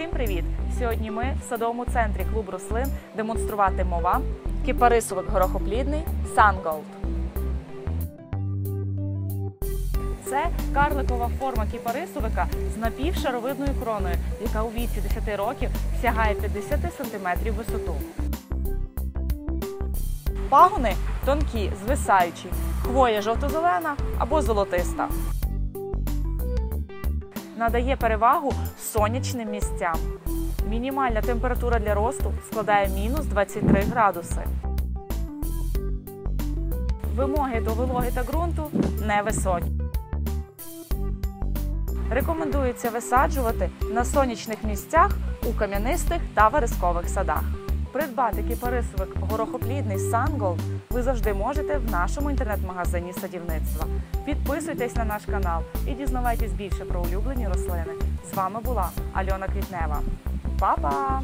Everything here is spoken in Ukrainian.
Всім привіт! Сьогодні ми в садовому центрі клуб рослин демонструватимемо вам кіпарисовик горохоплідний Sungold. Це карликова форма кіпарисовика з напівшаровидною кроною, яка у віці 10 років сягає 50 см висоту. Пагони тонкі, звисаючі, хвоя жовто-зелена або золотиста. Надає перевагу сонячним місцям. Мінімальна температура для росту складає мінус 23 градуси. Вимоги до вологи та ґрунту невисокі. Рекомендується висаджувати на сонячних місцях у кам'янистих та верескових садах. Придбати кіпарисовик горохоплідний сангол ви завжди можете в нашому інтернет-магазині садівництва. Підписуйтесь на наш канал і дізнавайтесь більше про улюблені рослини. З вами була Альона Квітнева. Па-па!